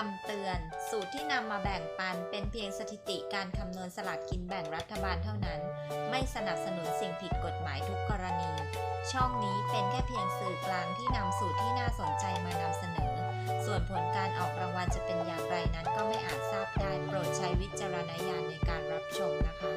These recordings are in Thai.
คำเตือน สูตรที่นำมาแบ่งปันเป็นเพียงสถิติการคำนวณสลากกินแบ่งรัฐบาลเท่านั้น ไม่สนับสนุนสิ่งผิดกฎหมายทุกกรณี ช่องนี้เป็นแค่เพียงสื่อกลางที่นำสูตรที่น่าสนใจมานำเสนอ ส่วนผลการออกรางวัลจะเป็นอย่างไรนั้นก็ไม่อาจทราบได้ โปรดใช้วิจารณญาณในการรับชมนะคะ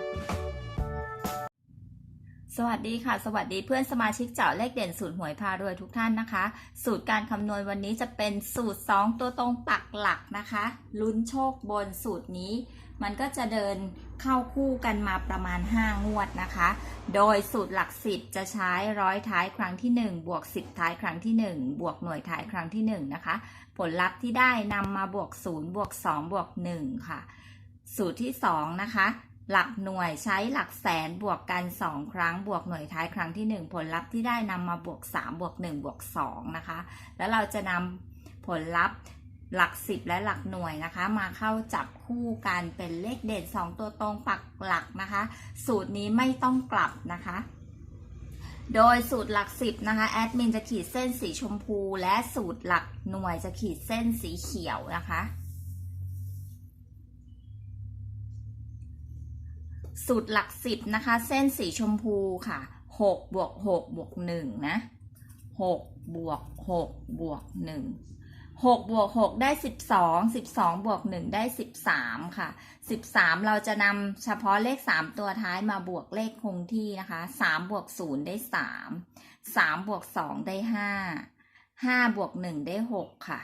สวัสดีค่ะ สวัสดีเพื่อนสมาชิกเจาะเลขเด่นสูตรหวยพารวยทุกท่านนะคะ สูตรการคำนวณวันนี้จะเป็นสูตร 2 ตัวตรงปักหลักนะคะ ลุ้นโชคบนสูตรนี้ มันก็จะเดินเข้าคู่กันมาประมาณ 5 งวดนะคะ โดยสูตรหลัก 10 จะใช้ร้อยท้ายครั้งที่ 1 บวก 10 ท้ายครั้งที่ 1 บวกหน่วยท้ายครั้งที่ 1 นะคะ ผลลัพธ์ที่ได้นำมาบวก 0 บวก 2 บวก 1 ค่ะ สูตรที่ 2 นะคะ หลักหน่วยใช้หลักแสนบวกกัน 2 ครั้ง บวกหน่วยท้ายครั้งที่ 1 ผลลัพธ์ที่ได้นำมาบวก 3 บวก 1 บวก 2 นะคะ แล้วเราจะนำผลลัพธ์หลัก 10 และหลักหน่วยนะคะ มาเข้าจับคู่กันเป็นเลขเด่น 2 ตัวตรงปักหลักนะคะ สูตรนี้ไม่ต้องกลับนะคะ โดยสูตรหลัก 10 นะคะแอดมินจะขีดเส้นสีชมพู และสูตรหลักหน่วยจะขีดเส้นสีเขียวนะคะ สูตรหลักสิบนะคะ เส้นสีชมพูค่ะหกบวกหกบวกหนึ่งนะหกบวกหกบวกหนึ่งหกบวกหกได้สิบสองสิบสองบวกหนึ่งได้สิบสามค่ะสิบสามเราจะนำเฉพาะเลขสามตัวท้ายมาบวกเลขคงที่นะคะสามบวกศูนย์ได้สามสามบวกสองได้ห้าห้าบวกหนึ่งได้หกค่ะ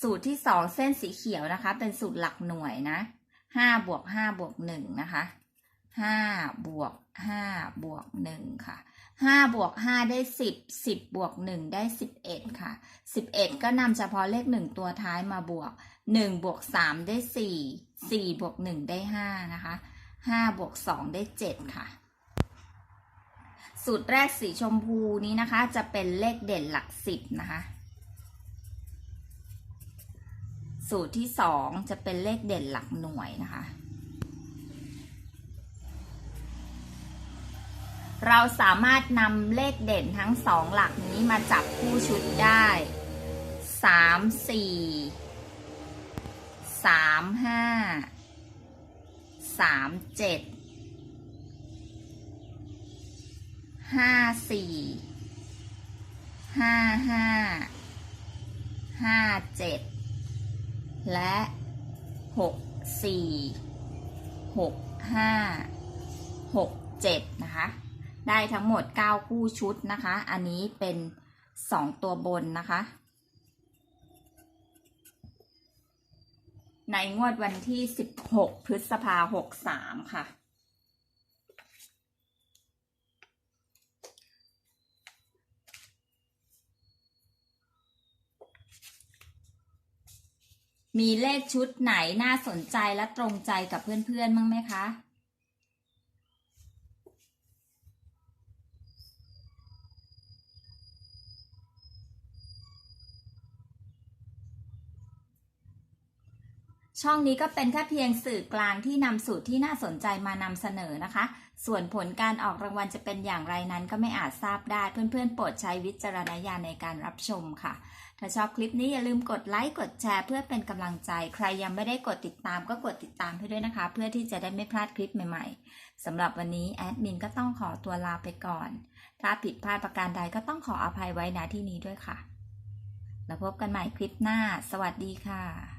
สูตรที่สองเส้นสีเขียวนะคะ เป็นสูตรหลักหน่วยนะห้าบวกห้าบวกหนึ่งนะคะ ห้าบวกห้าบวกหนึ่งค่ะห้าบวกห้าได้สิบสิบบวกหนึ่งได้สิบเอ็ดค่ะสิบเอ็ดก็นำเฉพาะเลขหนึ่งตัวท้ายมาบวกหนึ่งบวกสามได้สี่สี่บวกหนึ่งได้ห้านะคะห้าบวกสองได้เจ็ดค่ะสูตรแรกสีชมพูนี้นะคะจะเป็นเลขเด่นหลักสิบนะคะ สูตรที่สองจะเป็นเลขเด่นหลักหน่วยนะคะ เราสามารถนำเลขเด่นทั้งสองหลักนี้มาจับคู่ชุดได้สามสี่สามห้าสามเจ็ดห้าสี่ห้าห้าห้าเจ็ดและหกสี่หกห้าหกเจ็ดนะคะ ได้ทั้งหมด 9 คู่ชุดนะคะ อันนี้เป็น 2 ตัวบนนะคะ ในงวดวันที่ 16 พฤษภา63 ค่ะ มีเลขชุดไหนน่าสนใจและตรงใจกับเพื่อนๆมั้งไหมคะ ช่องนี้ก็เป็นแค่เพียงสื่อกลางที่นำสูตรที่น่าสนใจมานำเสนอนะคะ ส่วนผลการออกรางวัลจะเป็นอย่างไรนั้นก็ไม่อาจทราบได้ เพื่อนๆ โปรดใช้วิจารณญาณในการรับชมค่ะ ถ้าชอบคลิปนี้อย่าลืมกดไลค์ กดแชร์เพื่อเป็นกำลังใจ ใครยังไม่ได้กดติดตามก็กดติดตามให้ด้วยนะคะ เพื่อที่จะได้ไม่พลาดคลิปใหม่ๆสำหรับวันนี้แอดมินก็ต้องขอตัวลาไปก่อน ถ้าผิดพลาดประการใดก็ต้องขออภัยไว้ณที่นี้ด้วยค่ะ แล้วพบกันใหม่คลิปหน้า สวัสดีค่ะ